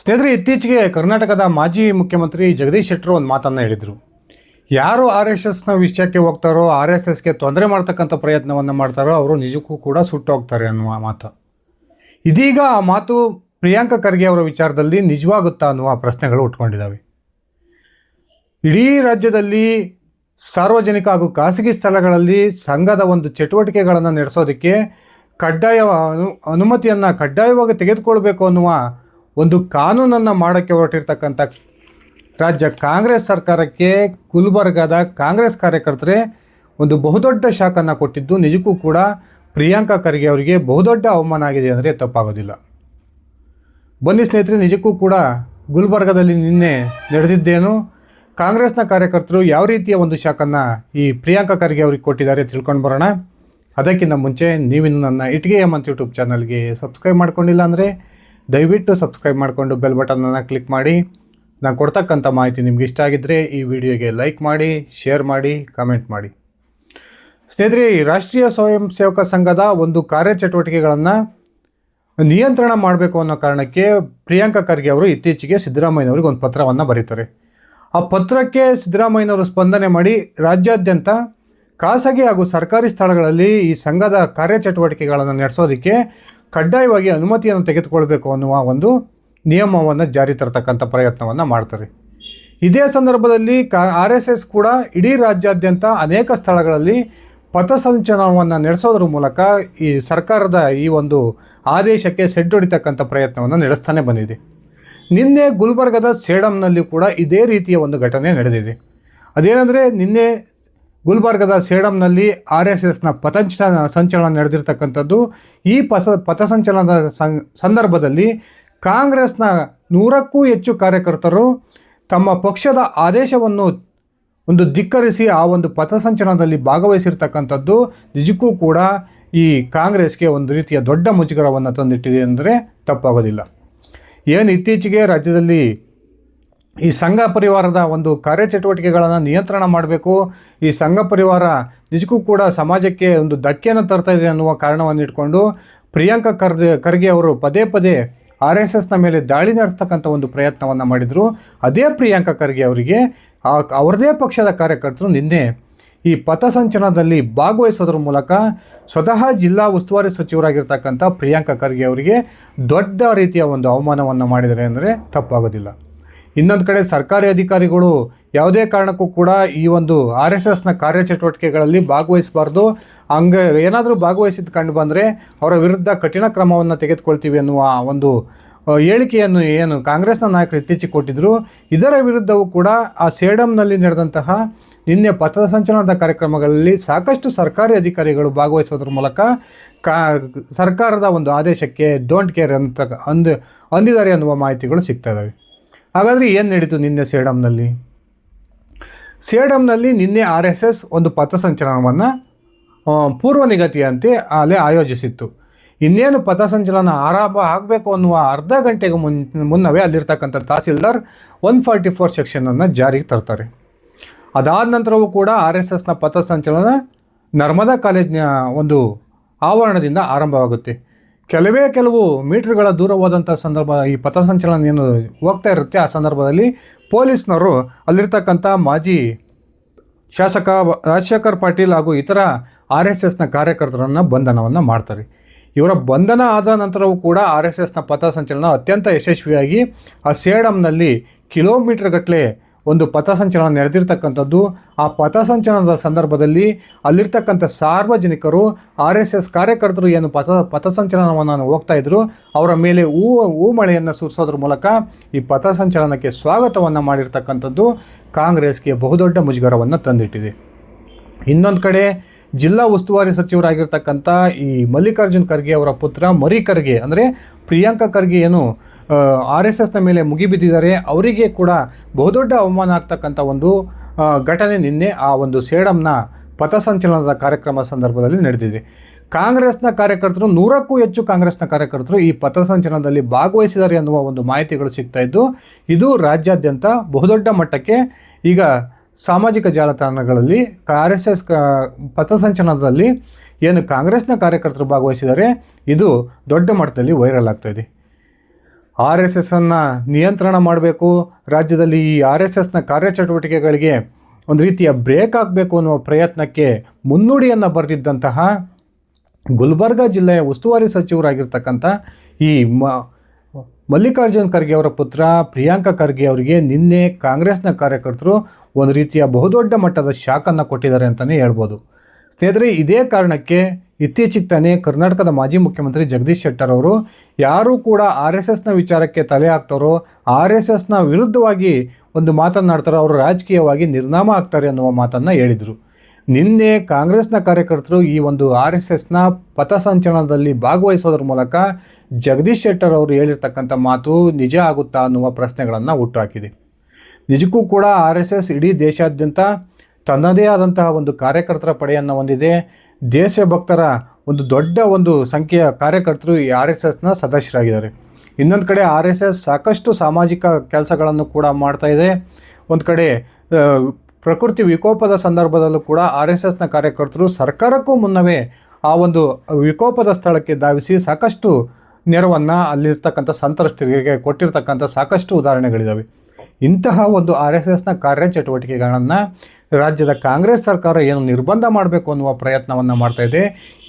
ಸ್ನೇಹಿತರೆ, ಇತ್ತೀಚೆಗೆ ಕರ್ನಾಟಕದ ಮಾಜಿ ಮುಖ್ಯಮಂತ್ರಿ ಜಗದೀಶ್ ಶೆಟ್ಟರು ಒಂದು ಮಾತನ್ನು ಹೇಳಿದರು. ಯಾರು ಆರ್ ಎಸ್ ಎಸ್ನ ವಿಷಯಕ್ಕೆ ಹೋಗ್ತಾರೋ, ಆರ್ ಎಸ್ ಎಸ್ಗೆ ತೊಂದರೆ ಮಾಡ್ತಕ್ಕಂಥ ಪ್ರಯತ್ನವನ್ನು ಮಾಡ್ತಾರೋ, ಅವರು ನಿಜಕ್ಕೂ ಕೂಡ ಸುಟ್ಟು ಹೋಗ್ತಾರೆ ಅನ್ನುವ ಮಾತು. ಇದೀಗ ಆ ಮಾತು ಪ್ರಿಯಾಂಕ ಖರ್ಗೆ ಅವರ ವಿಚಾರದಲ್ಲಿ ನಿಜವಾಗುತ್ತಾ ಅನ್ನುವ ಪ್ರಶ್ನೆಗಳು ಉಟ್ಕೊಂಡಿದ್ದಾವೆ. ಇಡೀ ರಾಜ್ಯದಲ್ಲಿ ಸಾರ್ವಜನಿಕ ಹಾಗೂ ಖಾಸಗಿ ಸ್ಥಳಗಳಲ್ಲಿ ಸಂಘದ ಒಂದು ಚಟುವಟಿಕೆಗಳನ್ನು ನಡೆಸೋದಕ್ಕೆ ಕಡ್ಡಾಯ ಅನು, ಅನುಮತಿಯನ್ನು ಕಡ್ಡಾಯವಾಗಿ ತೆಗೆದುಕೊಳ್ಬೇಕು ಅನ್ನುವ ಒಂದು ಕಾನೂನನ್ನು ಮಾಡೋಕ್ಕೆ ಹೊರಟಿರ್ತಕ್ಕಂಥ ರಾಜ್ಯ ಕಾಂಗ್ರೆಸ್ ಸರ್ಕಾರಕ್ಕೆ ಗುಲ್ಬರ್ಗಾದ ಕಾಂಗ್ರೆಸ್ ಕಾರ್ಯಕರ್ತರೇ ಒಂದು ಬಹುದೊಡ್ಡ ಶಾಕನ್ನು ಕೊಟ್ಟಿದ್ದು, ನಿಜಕ್ಕೂ ಕೂಡ ಪ್ರಿಯಾಂಕಾ ಖರ್ಗೆ ಅವರಿಗೆ ಬಹುದೊಡ್ಡ ಅವಮಾನ ಆಗಿದೆ ಅಂದರೆ ತಪ್ಪಾಗೋದಿಲ್ಲ. ಬನ್ನಿ ಸ್ನೇಹಿತರೆ, ನಿಜಕ್ಕೂ ಕೂಡ ಗುಲ್ಬರ್ಗದಲ್ಲಿ ನಿನ್ನೆ ನಡೆದಿದ್ದೇನು? ಕಾಂಗ್ರೆಸ್ನ ಕಾರ್ಯಕರ್ತರು ಯಾವ ರೀತಿಯ ಒಂದು ಶಾಕನ್ನು ಈ ಪ್ರಿಯಾಂಕಾ ಖರ್ಗೆ ಅವ್ರಿಗೆ ಕೊಟ್ಟಿದ್ದಾರೆ ತಿಳ್ಕೊಂಡು ಬರೋಣ. ಅದಕ್ಕಿಂತ ಮುಂಚೆ ನೀವಿನ್ನು ನನ್ನ ಇಟ್ಗೆ ಎಂ ಅಂತ ಯೂಟ್ಯೂಬ್ ಚಾನಲ್ಗೆ ಸಬ್ಸ್ಕ್ರೈಬ್ ಮಾಡ್ಕೊಂಡಿಲ್ಲ ಅಂದರೆ ದಯವಿಟ್ಟು ಸಬ್ಸ್ಕ್ರೈಬ್ ಮಾಡಿಕೊಂಡು ಬೆಲ್ ಬಟನನ್ನು ಕ್ಲಿಕ್ ಮಾಡಿ. ನಾನು ಕೊಡ್ತಕ್ಕಂಥ ಮಾಹಿತಿ ನಿಮ್ಗೆ ಇಷ್ಟ ಆಗಿದ್ದರೆ ಈ ವಿಡಿಯೋಗೆ ಲೈಕ್ ಮಾಡಿ, ಶೇರ್ ಮಾಡಿ, ಕಮೆಂಟ್ ಮಾಡಿ. ಸ್ನೇಹಿತರೆ, ಈ ರಾಷ್ಟ್ರೀಯ ಸ್ವಯಂ ಸೇವಕ ಸಂಘದ ಒಂದು ಕಾರ್ಯಚಟುವಟಿಕೆಗಳನ್ನು ನಿಯಂತ್ರಣ ಮಾಡಬೇಕು ಅನ್ನೋ ಕಾರಣಕ್ಕೆ ಪ್ರಿಯಾಂಕಾ ಖರ್ಗೆ ಅವರು ಇತ್ತೀಚೆಗೆ ಸಿದ್ದರಾಮಯ್ಯನವ್ರಿಗೆ ಒಂದು ಪತ್ರವನ್ನು ಬರೀತಾರೆ. ಆ ಪತ್ರಕ್ಕೆ ಸಿದ್ದರಾಮಯ್ಯನವರು ಸ್ಪಂದನೆ ಮಾಡಿ ರಾಜ್ಯಾದ್ಯಂತ ಖಾಸಗಿ ಹಾಗೂ ಸರ್ಕಾರಿ ಸ್ಥಳಗಳಲ್ಲಿ ಈ ಸಂಘದ ಕಾರ್ಯಚಟುವಟಿಕೆಗಳನ್ನು ನಡೆಸೋದಕ್ಕೆ ಕಡ್ಡಾಯವಾಗಿ ಅನುಮತಿಯನ್ನು ತೆಗೆದುಕೊಳ್ಬೇಕು ಅನ್ನುವ ಒಂದು ನಿಯಮವನ್ನು ಜಾರಿ ತರತಕ್ಕಂಥ ಪ್ರಯತ್ನವನ್ನು ಮಾಡ್ತಾರೆ. ಇದೇ ಸಂದರ್ಭದಲ್ಲಿ ಕ, ಆರ್ ಎಸ್ ಎಸ್ ಕೂಡ ಇಡೀ ರಾಜ್ಯಾದ್ಯಂತ ಅನೇಕ ಸ್ಥಳಗಳಲ್ಲಿ ಪಥಸಂಚಲನವನ್ನು ನಡೆಸೋದ್ರ ಮೂಲಕ ಈ ಸರ್ಕಾರದ ಈ ಒಂದು ಆದೇಶಕ್ಕೆ ಸೆಡ್ಡೊಡಿತಕ್ಕಂಥ ಪ್ರಯತ್ನವನ್ನು ನಡೆಸ್ತಾನೆ ಬಂದಿದೆ. ನಿನ್ನೆ ಗುಲ್ಬರ್ಗದ ಸೇಡಂನಲ್ಲಿ ಕೂಡ ಇದೇ ರೀತಿಯ ಒಂದು ಘಟನೆ ನಡೆದಿದೆ. ಅದೇನೆಂದರೆ ನಿನ್ನೆ ಗುಲ್ಬರ್ಗದ ಸೇಡಂನಲ್ಲಿ ಆರ್ ಎಸ್ ಎಸ್ನ ಪಥಂಚ ಸಂಚಲನ ನಡೆದಿರ್ತಕ್ಕಂಥದ್ದು. ಈ ಪಥ ಪಥಸಂಚಲನದ ಸಂದರ್ಭದಲ್ಲಿ ಕಾಂಗ್ರೆಸ್ನ ನೂರಕ್ಕೂ ಹೆಚ್ಚು ಕಾರ್ಯಕರ್ತರು ತಮ್ಮ ಪಕ್ಷದ ಆದೇಶವನ್ನು ಒಂದು ಧಿಕ್ಕರಿಸಿ ಆ ಒಂದು ಪಥಸಂಚಲನದಲ್ಲಿ ಭಾಗವಹಿಸಿರ್ತಕ್ಕಂಥದ್ದು. ನಿಜಕ್ಕೂ ಕೂಡ ಈ ಕಾಂಗ್ರೆಸ್ಗೆ ಒಂದು ರೀತಿಯ ದೊಡ್ಡ ಮುಜುಗರವನ್ನು ತಂದಿಟ್ಟಿದೆ ಅಂದರೆ ತಪ್ಪಾಗೋದಿಲ್ಲ. ಏನು ಇತ್ತೀಚೆಗೆ ರಾಜ್ಯದಲ್ಲಿ ಈ ಸಂಘ ಪರಿವಾರದ ಒಂದು ಕಾರ್ಯಚಟುವಟಿಕೆಗಳನ್ನು ನಿಯಂತ್ರಣ ಮಾಡಬೇಕು. ಈ ಸಂಘ ಪರಿವಾರ ನಿಜಕ್ಕೂ ಕೂಡ ಸಮಾಜಕ್ಕೆ ಒಂದು ಧಕ್ಕೆಯನ್ನು ತರ್ತಾ ಇದೆ ಅನ್ನುವ ಕಾರಣವನ್ನು ಇಟ್ಕೊಂಡು ಪ್ರಿಯಾಂಕಾ ಖರ್ಗೆ ಖರ್ಗೆ ಅವರು ಪದೇ ಪದೇ ಆರ್ ಎಸ್ ಎಸ್ನ ಮೇಲೆ ದಾಳಿ ನಡೆಸ್ತಕ್ಕಂಥ ಒಂದು ಪ್ರಯತ್ನವನ್ನು ಮಾಡಿದರು. ಅದೇ ಪ್ರಿಯಾಂಕಾ ಖರ್ಗೆ ಅವರಿಗೆ ಅವರದೇ ಪಕ್ಷದ ಕಾರ್ಯಕರ್ತರು ನಿನ್ನೆ ಈ ಪಥಸಂಚಲನದಲ್ಲಿ ಭಾಗವಹಿಸೋದ್ರ ಮೂಲಕ ಸ್ವತಃ ಜಿಲ್ಲಾ ಉಸ್ತುವಾರಿ ಸಚಿವರಾಗಿರ್ತಕ್ಕಂಥ ಪ್ರಿಯಾಂಕಾ ಖರ್ಗೆ ಅವರಿಗೆ ದೊಡ್ಡ ರೀತಿಯ ಒಂದು ಅವಮಾನವನ್ನು ಮಾಡಿದರೆ ಅಂದರೆ ತಪ್ಪಾಗೋದಿಲ್ಲ. ಇನ್ನೊಂದು ಕಡೆ ಸರ್ಕಾರಿ ಅಧಿಕಾರಿಗಳು ಯಾವುದೇ ಕಾರಣಕ್ಕೂ ಕೂಡ ಈ ಒಂದು ಆರ್ ಎಸ್ ಎಸ್ನ ಕಾರ್ಯಚಟುವಟಿಕೆಗಳಲ್ಲಿ ಭಾಗವಹಿಸಬಾರ್ದು. ಹಂಗೆ ಏನಾದರೂ ಭಾಗವಹಿಸಿದ್ದು ಕಂಡು ಬಂದರೆ ಅವರ ವಿರುದ್ಧ ಕಠಿಣ ಕ್ರಮವನ್ನು ತೆಗೆದುಕೊಳ್ತೀವಿ ಅನ್ನುವ ಒಂದು ಹೇಳಿಕೆಯನ್ನು ಏನು ಕಾಂಗ್ರೆಸ್ನ ನಾಯಕರು ಇತ್ತೀಚೆಗೆ ಕೊಟ್ಟಿದ್ದರು ಇದರ ವಿರುದ್ಧವೂ ಕೂಡ ಆ ಸೇಡಂನಲ್ಲಿ ನಡೆದಂತಹ ನಿನ್ನೆ ಪಥಸಂಚಲನದ ಕಾರ್ಯಕ್ರಮಗಳಲ್ಲಿ ಸಾಕಷ್ಟು ಸರ್ಕಾರಿ ಅಧಿಕಾರಿಗಳು ಭಾಗವಹಿಸೋದ್ರ ಮೂಲಕ ಕಾ, ಸರ್ಕಾರದ ಒಂದು ಆದೇಶಕ್ಕೆ ಡೋಂಟ್ ಕೇರ್ ಅಂತ ಅಂದ, ಅಂದಿದ್ದಾರೆ ಅನ್ನುವ ಮಾಹಿತಿಗಳು ಸಿಗ್ತಾ ಇದ್ದಾವೆ ಹಾಗಾದರೆ ಏನು ನಡೀತು ನಿನ್ನೆ ಸೇಡಮ್ನಲ್ಲಿ ಸೇಡಮ್ನಲ್ಲಿ ನಿನ್ನೆ ಆರ್ ಎಸ್ ಎಸ್ ಒಂದು ಪಥಸಂಚಲನವನ್ನು ಪೂರ್ವ ನಿಗದಿಯಂತೆ ಅಲ್ಲೇ ಆಯೋಜಿಸಿತ್ತು. ಇನ್ನೇನು ಪಥಸಂಚಲನ ಆರಂಭ ಆಗಬೇಕು ಅನ್ನುವ ಅರ್ಧ ಗಂಟೆಗೆ ಮುನ್, ಮುನ್ನವೇ ಅಲ್ಲಿರ್ತಕ್ಕಂಥ ತಹಸೀಲ್ದಾರ್ ಒನ್ ಫಾರ್ಟಿ ಫೋರ್ ಸೆಕ್ಷನನ್ನು ಜಾರಿಗೆ ತರ್ತಾರೆ. ಅದಾದ ನಂತರವೂ ಕೂಡ ಆರ್ ಎಸ್ ಎಸ್ನ ಪಥಸಂಚಲನ ನರ್ಮದಾ ಕಾಲೇಜ್ನ ಒಂದು ಆವರಣದಿಂದ ಆರಂಭವಾಗುತ್ತೆ. ಕೆಲವೇ ಕೆಲವು ಮೀಟರ್ಗಳ ದೂರವಾದಂಥ ಸಂದರ್ಭ, ಈ ಪಥಸಂಚಲನ ಏನು ಹೋಗ್ತಾ ಇರುತ್ತೆ, ಆ ಸಂದರ್ಭದಲ್ಲಿ ಪೊಲೀಸ್ನವರು ಅಲ್ಲಿರ್ತಕ್ಕಂಥ ಮಾಜಿ ಶಾಸಕ ರಾಜಶೇಖರ್ ಪಾಟೀಲ್ ಹಾಗೂ ಇತರ ಆರ್ ಎಸ್ ಎಸ್ನ ಕಾರ್ಯಕರ್ತರನ್ನು ಬಂಧನವನ್ನು ಮಾಡ್ತಾರೆ. ಇವರ ಬಂಧನ ಆದ ನಂತರವೂ ಕೂಡ ಆರ್ ಎಸ್ ಎಸ್ನ ಪಥಸಂಚಲನ ಅತ್ಯಂತ ಯಶಸ್ವಿಯಾಗಿ ಆ ಸೇಡಮ್ನಲ್ಲಿ ಕಿಲೋಮೀಟರ್ ಗಟ್ಟಲೆ ಒಂದು ಪಥಸಂಚಲನ ನಡೆದಿರ್ತಕ್ಕಂಥದ್ದು. ಆ ಪಥಸಂಚಲನದ ಸಂದರ್ಭದಲ್ಲಿ ಅಲ್ಲಿರ್ತಕ್ಕಂಥ ಸಾರ್ವಜನಿಕರು, ಆರ್ ಎಸ್ ಎಸ್ ಕಾರ್ಯಕರ್ತರು ಏನು ಪಥ, ಪಥಸಂಚಲನವನ್ನು ಹೋಗ್ತಾ ಇದ್ರು, ಅವರ ಮೇಲೆ ಹೂ ಹೂ ಮಳೆಯನ್ನು ಸುರಿಸೋದ್ರ ಮೂಲಕ ಈ ಪಥಸಂಚಲನಕ್ಕೆ ಸ್ವಾಗತವನ್ನು ಮಾಡಿರ್ತಕ್ಕಂಥದ್ದು ಕಾಂಗ್ರೆಸ್ಗೆ ಬಹುದೊಡ್ಡ ಮುಜುಗರವನ್ನು ತಂದಿಟ್ಟಿದೆ. ಇನ್ನೊಂದು ಕಡೆ ಜಿಲ್ಲಾ ಉಸ್ತುವಾರಿ ಸಚಿವರಾಗಿರ್ತಕ್ಕಂಥ ಈ ಮಲ್ಲಿಕಾರ್ಜುನ್ ಖರ್ಗೆ ಅವರ ಪುತ್ರ ಮರಿ ಖರ್ಗೆ, ಅಂದರೆ ಪ್ರಿಯಾಂಕಾ ಖರ್ಗೆ ಏನು ಆರ್ ಎಸ್ ಎಸ್ನ ಮೇಲೆ ಮುಗಿಬಿದ್ದಿದ್ದಾರೆ. ಅವರಿಗೆ ಕೂಡ ಬಹುದೊಡ್ಡ ಅವಮಾನ ಆಗ್ತಕ್ಕಂಥ ಒಂದು ಘಟನೆ ನಿನ್ನೆ ಆ ಒಂದು ಸೇಡಮ್ನ ಪಥಸಂಚಲನದ ಕಾರ್ಯಕ್ರಮ ಸಂದರ್ಭದಲ್ಲಿ ನಡೆದಿದೆ. ಕಾಂಗ್ರೆಸ್ನ ಕಾರ್ಯಕರ್ತರು, ನೂರಕ್ಕೂ ಹೆಚ್ಚು ಕಾಂಗ್ರೆಸ್ನ ಕಾರ್ಯಕರ್ತರು ಈ ಪಥಸಂಚಲನದಲ್ಲಿ ಭಾಗವಹಿಸಿದ್ದಾರೆ ಅನ್ನುವ ಒಂದು ಮಾಹಿತಿಗಳು ಸಿಗ್ತಾ ಇದ್ದು, ಇದು ರಾಜ್ಯಾದ್ಯಂತ ಬಹುದೊಡ್ಡ ಮಟ್ಟಕ್ಕೆ ಈಗ ಸಾಮಾಜಿಕ ಜಾಲತಾಣಗಳಲ್ಲಿ ಆರ್ ಎಸ್ ಎಸ್ ಪಥಸಂಚಲನದಲ್ಲಿ ಏನು ಕಾಂಗ್ರೆಸ್ನ ಕಾರ್ಯಕರ್ತರು ಭಾಗವಹಿಸಿದ್ದಾರೆ, ಇದು ದೊಡ್ಡ ಮಟ್ಟದಲ್ಲಿ ವೈರಲ್ ಆಗ್ತಾ ಆರ್ ಎಸ್ ಎಸ್ಸನ್ನು ನಿಯಂತ್ರಣ ಮಾಡಬೇಕು, ರಾಜ್ಯದಲ್ಲಿ ಈ ಆರ್ ಎಸ್ ಎಸ್ನ ಕಾರ್ಯಚಟುವಟಿಕೆಗಳಿಗೆ ಒಂದು ರೀತಿಯ ಬ್ರೇಕ್ ಆಗಬೇಕು ಅನ್ನುವ ಪ್ರಯತ್ನಕ್ಕೆ ಮುನ್ನುಡಿಯನ್ನು ಬರೆದಿದ್ದಂತಹ ಗುಲ್ಬರ್ಗ ಜಿಲ್ಲೆಯ ಉಸ್ತುವಾರಿ ಸಚಿವರಾಗಿರ್ತಕ್ಕಂಥ ಈ ಮ, ಮಲ್ಲಿಕಾರ್ಜುನ್ ಖರ್ಗೆ ಅವರ ಪುತ್ರ ಪ್ರಿಯಾಂಕ ಖರ್ಗೆ ಅವರಿಗೆ ನಿನ್ನೆ ಕಾಂಗ್ರೆಸ್ನ ಕಾರ್ಯಕರ್ತರು ಒಂದು ರೀತಿಯ ಬಹುದೊಡ್ಡ ಮಟ್ಟದ ಶಾಕನ್ನು ಕೊಟ್ಟಿದ್ದಾರೆ ಅಂತಲೇ ಹೇಳ್ಬೋದು. ಸ್ನೇಹಿತರೆ, ಇದೇ ಕಾರಣಕ್ಕೆ ಇತ್ತೀಚೆಗೆ ತಾನೇ ಕರ್ನಾಟಕದ ಮಾಜಿ ಮುಖ್ಯಮಂತ್ರಿ ಜಗದೀಶ್ ಶೆಟ್ಟರ್ ಅವರು ಯಾರೂ ಕೂಡ ಆರ್ ಎಸ್ ಎಸ್ನ ವಿಚಾರಕ್ಕೆ ತಲೆ ಹಾಕ್ತಾರೋ, ಆರ್ ಎಸ್ ಎಸ್ನ ವಿರುದ್ಧವಾಗಿ ಒಂದು ಮಾತನ್ನಾಡ್ತಾರೋ, ಅವರು ರಾಜಕೀಯವಾಗಿ ನಿರ್ನಾಮ ಆಗ್ತಾರೆ ಅನ್ನುವ ಮಾತನ್ನು ಹೇಳಿದರು. ನಿನ್ನೆ ಕಾಂಗ್ರೆಸ್ನ ಕಾರ್ಯಕರ್ತರು ಈ ಒಂದು ಆರ್ ಎಸ್ ಎಸ್ನ ಪಥಸಂಚಲನದಲ್ಲಿ ಭಾಗವಹಿಸೋದ್ರ ಮೂಲಕ ಜಗದೀಶ್ ಶೆಟ್ಟರ್ ಅವರು ಹೇಳಿರ್ತಕ್ಕಂಥ ಮಾತು ನಿಜ ಆಗುತ್ತಾ ಅನ್ನುವ ಪ್ರಶ್ನೆಗಳನ್ನು ಹುಟ್ಟುಹಾಕಿದೆ. ನಿಜಕ್ಕೂ ಕೂಡ ಆರ್ ಎಸ್ ಎಸ್ ಇಡೀ ದೇಶಾದ್ಯಂತ ತನ್ನದೇ ಆದಂತಹ ಒಂದು ಕಾರ್ಯಕರ್ತರ ಪಡೆಯನ್ನು ಹೊಂದಿದೆ. ದೇಶಭಕ್ತರ ಒಂದು ದೊಡ್ಡ ಒಂದು ಸಂಖ್ಯೆಯ ಕಾರ್ಯಕರ್ತರು ಈ ಆರ್ ಎಸ್ ಎಸ್ನ ಸದಸ್ಯರಾಗಿದ್ದಾರೆ. ಇನ್ನೊಂದು ಕಡೆ ಆರ್ ಎಸ್ ಎಸ್ ಸಾಕಷ್ಟು ಸಾಮಾಜಿಕ ಕೆಲಸಗಳನ್ನು ಕೂಡ ಮಾಡ್ತಾ ಇದೆ. ಒಂದು ಕಡೆ ಪ್ರಕೃತಿ ವಿಕೋಪದ ಸಂದರ್ಭದಲ್ಲೂ ಕೂಡ ಆರ್ ಎಸ್ ಎಸ್ನ ಕಾರ್ಯಕರ್ತರು ಸರ್ಕಾರಕ್ಕೂ ಮುನ್ನವೇ ಆ ಒಂದು ವಿಕೋಪದ ಸ್ಥಳಕ್ಕೆ ಧಾವಿಸಿ ಸಾಕಷ್ಟು ನೆರವನ್ನು ಅಲ್ಲಿರ್ತಕ್ಕಂಥ ಸಂತ್ರಸ್ತರಿಗೆ ಕೊಟ್ಟಿರ್ತಕ್ಕಂಥ ಸಾಕಷ್ಟು ಉದಾಹರಣೆಗಳಿದ್ದಾವೆ ಇಂತಹ ಒಂದು ಆರ್ ಎಸ್ ಎಸ್ನ ಕಾರ್ಯಚಟುವಟಿಕೆಗಳನ್ನು ರಾಜ್ಯದ ಕಾಂಗ್ರೆಸ್ ಸರ್ಕಾರ ಏನು ನಿರ್ಬಂಧ ಮಾಡಬೇಕು ಅನ್ನುವ ಪ್ರಯತ್ನವನ್ನು ಮಾಡ್ತಾ ಇದೆ.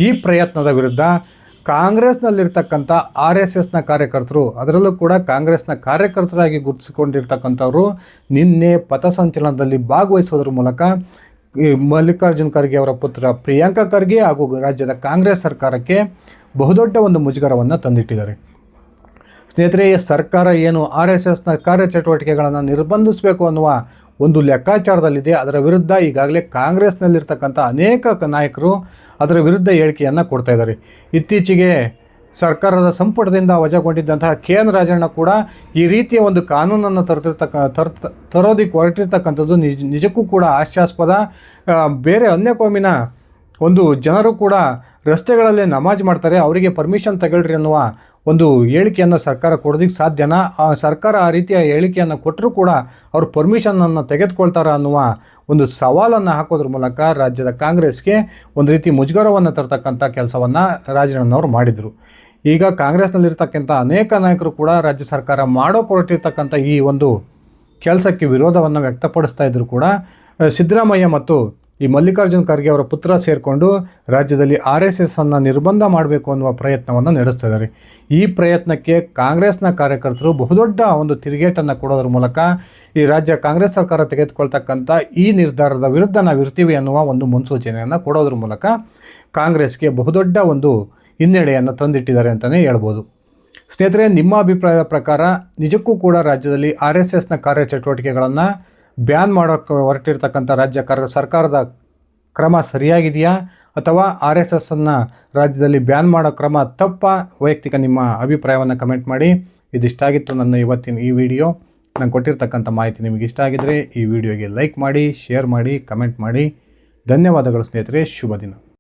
ಈ ಪ್ರಯತ್ನದ ವಿರುದ್ಧ ಕಾಂಗ್ರೆಸ್ನಲ್ಲಿರ್ತಕ್ಕಂಥ ಆರ್ ಎಸ್ ಎಸ್ನ ಕಾರ್ಯಕರ್ತರು, ಅದರಲ್ಲೂ ಕೂಡ ಕಾಂಗ್ರೆಸ್ನ ಕಾರ್ಯಕರ್ತರಾಗಿ ಗುರುತಿಸಿಕೊಂಡಿರ್ತಕ್ಕಂಥವರು ನಿನ್ನೆ ಪಥಸಂಚಲನದಲ್ಲಿ ಭಾಗವಹಿಸೋದ್ರ ಮೂಲಕ ಮಲ್ಲಿಕಾರ್ಜುನ್ ಖರ್ಗೆ ಅವರ ಪುತ್ರ ಪ್ರಿಯಾಂಕಾ ಖರ್ಗೆ ಹಾಗೂ ರಾಜ್ಯದ ಕಾಂಗ್ರೆಸ್ ಸರ್ಕಾರಕ್ಕೆ ಬಹುದೊಡ್ಡ ಒಂದು ಮುಜುಗರವನ್ನು ತಂದಿಟ್ಟಿದ್ದಾರೆ. ಸ್ನೇಹಿತರೆ ಸರ್ಕಾರ ಏನು ಆರ್ ಎಸ್ ಎಸ್ನ ಕಾರ್ಯಚಟುವಟಿಕೆಗಳನ್ನು ನಿರ್ಬಂಧಿಸಬೇಕು ಅನ್ನುವ ಒಂದು ಲೆಕ್ಕಾಚಾರದಲ್ಲಿದೆ. ಅದರ ವಿರುದ್ಧ ಈಗಾಗಲೇ ಕಾಂಗ್ರೆಸ್ನಲ್ಲಿರ್ತಕ್ಕಂಥ ಅನೇಕ ನಾಯಕರು ಅದರ ವಿರುದ್ಧ ಹೇಳಿಕೆಯನ್ನು ಕೊಡ್ತಾ ಇದ್ದಾರೆ. ಇತ್ತೀಚೆಗೆ ಸರ್ಕಾರದ ಸಂಪುಟದಿಂದ ವಜಾಗೊಂಡಿದ್ದಂತಹ ಕೆ ಎನ್ ರಾಜಣ್ಣ ಕೂಡ ಈ ರೀತಿಯ ಒಂದು ಕಾನೂನನ್ನು ತರ್ತಿರ್ತಕ್ಕ ತರ್ ತರೋದಿಕ್ಕೆ ಹೊರಟಿರ್ತಕ್ಕಂಥದ್ದು ನಿಜ, ನಿಜಕ್ಕೂ ಕೂಡ ಹಾಸ್ಯಾಸ್ಪದ. ಬೇರೆ ಅನ್ಯ ಕೋಮಿನ ಒಂದು ಜನರು ಕೂಡ ರಸ್ತೆಗಳಲ್ಲಿ ನಮಾಜ್ ಮಾಡ್ತಾರೆ. ಅವರಿಗೆ ಪರ್ಮಿಷನ್ ತಗೊಳ್ರಿ ಅನ್ನುವ ಒಂದು ಹೇಳಿಕೆಯನ್ನು ಸರ್ಕಾರ ಕೊಡೋದಕ್ಕೆ ಸಾಧ್ಯನಾ? ಸರ್ಕಾರ ಆ ರೀತಿಯ ಹೇಳಿಕೆಯನ್ನು ಕೊಟ್ಟರೂ ಕೂಡ ಅವರು ಪರ್ಮಿಷನನ್ನು ತೆಗೆದುಕೊಳ್ತಾರ ಅನ್ನುವ ಒಂದು ಸವಾಲನ್ನು ಹಾಕೋದ್ರ ಮೂಲಕ ರಾಜ್ಯದ ಕಾಂಗ್ರೆಸ್ಗೆ ಒಂದು ರೀತಿ ಮುಜುಗರವನ್ನು ತರ್ತಕ್ಕಂಥ ಕೆಲಸವನ್ನು ರಾಜಣ್ಣನವರು ಮಾಡಿದರು. ಈಗ ಕಾಂಗ್ರೆಸ್ನಲ್ಲಿರ್ತಕ್ಕಂಥ ಅನೇಕ ನಾಯಕರು ಕೂಡ ರಾಜ್ಯ ಸರ್ಕಾರ ಮಾಡೋ ಕೊರಟಿರ್ತಕ್ಕಂಥ ಈ ಒಂದು ಕೆಲಸಕ್ಕೆ ವಿರೋಧವನ್ನು ವ್ಯಕ್ತಪಡಿಸ್ತಾ ಇದ್ದರೂ ಕೂಡ, ಸಿದ್ದರಾಮಯ್ಯ ಮತ್ತು ಈ ಮಲ್ಲಿಕಾರ್ಜುನ ಖರ್ಗೆ ಅವರ ಪುತ್ರ ಸೇರಿಕೊಂಡು ರಾಜ್ಯದಲ್ಲಿ ಆರ್ ಎಸ್ ಎಸ್ ಅನ್ನು ನಿರ್ಬಂಧ ಮಾಡಬೇಕು ಅನ್ನುವ ಪ್ರಯತ್ನವನ್ನು ನಡೆಸ್ತಾ ಇದ್ದಾರೆ. ಈ ಪ್ರಯತ್ನಕ್ಕೆ ಕಾಂಗ್ರೆಸ್ನ ಕಾರ್ಯಕರ್ತರು ಬಹುದೊಡ್ಡ ಒಂದು ತಿರುಗೇಟನ್ನು ಕೊಡೋದ್ರ ಮೂಲಕ ಈ ರಾಜ್ಯ ಕಾಂಗ್ರೆಸ್ ಸರ್ಕಾರ ತೆಗೆದುಕೊಳ್ತಕ್ಕಂಥ ಈ ನಿರ್ಧಾರದ ವಿರುದ್ಧ ನಾವು ಇರ್ತೀವಿ ಅನ್ನುವ ಒಂದು ಮುನ್ಸೂಚನೆಯನ್ನು ಕೊಡೋದ್ರ ಮೂಲಕ ಕಾಂಗ್ರೆಸ್ಗೆ ಬಹುದೊಡ್ಡ ಒಂದು ಹಿನ್ನಡೆಯನ್ನು ತಂದಿಟ್ಟಿದ್ದಾರೆ ಅಂತಲೇ ಹೇಳ್ಬೋದು. ಸ್ನೇಹಿತರೆ, ನಿಮ್ಮ ಅಭಿಪ್ರಾಯದ ಪ್ರಕಾರ ನಿಜಕ್ಕೂ ಕೂಡ ರಾಜ್ಯದಲ್ಲಿ ಆರ್ ಎಸ್ ಎಸ್ನ ಕಾರ್ಯಚಟುವಟಿಕೆಗಳನ್ನು ಬ್ಯಾನ್ ಮಾಡೋಕ್ಕೆ ಹೊರಟಿರ್ತಕ್ಕಂಥ ರಾಜ್ಯ ಕರ್, ಸರ್ಕಾರದ ಕ್ರಮ ಸರಿಯಾಗಿದೆಯಾ? ಅಥವಾ ಆರ್ ಎಸ್ ಎಸ್ಸನ್ನು ರಾಜ್ಯದಲ್ಲಿ ಬ್ಯಾನ್ ಮಾಡೋ ಕ್ರಮ ತಪ್ಪ? ವೈಯಕ್ತಿಕ ನಿಮ್ಮ ಅಭಿಪ್ರಾಯವನ್ನು ಕಮೆಂಟ್ ಮಾಡಿ. ಇದಿಷ್ಟಾಗಿತ್ತು ನನ್ನ ಇವತ್ತಿನ ಈ ವಿಡಿಯೋ. ನಾನು ಕೊಟ್ಟಿರ್ತಕ್ಕಂಥ ಮಾಹಿತಿ ನಿಮಗೆ ಇಷ್ಟ ಆಗಿದ್ದರೆ ಈ ವಿಡಿಯೋಗೆ ಲೈಕ್ ಮಾಡಿ, ಶೇರ್ ಮಾಡಿ, ಕಮೆಂಟ್ ಮಾಡಿ. ಧನ್ಯವಾದಗಳು ಸ್ನೇಹಿತರೆ. ಶುಭ ದಿನ.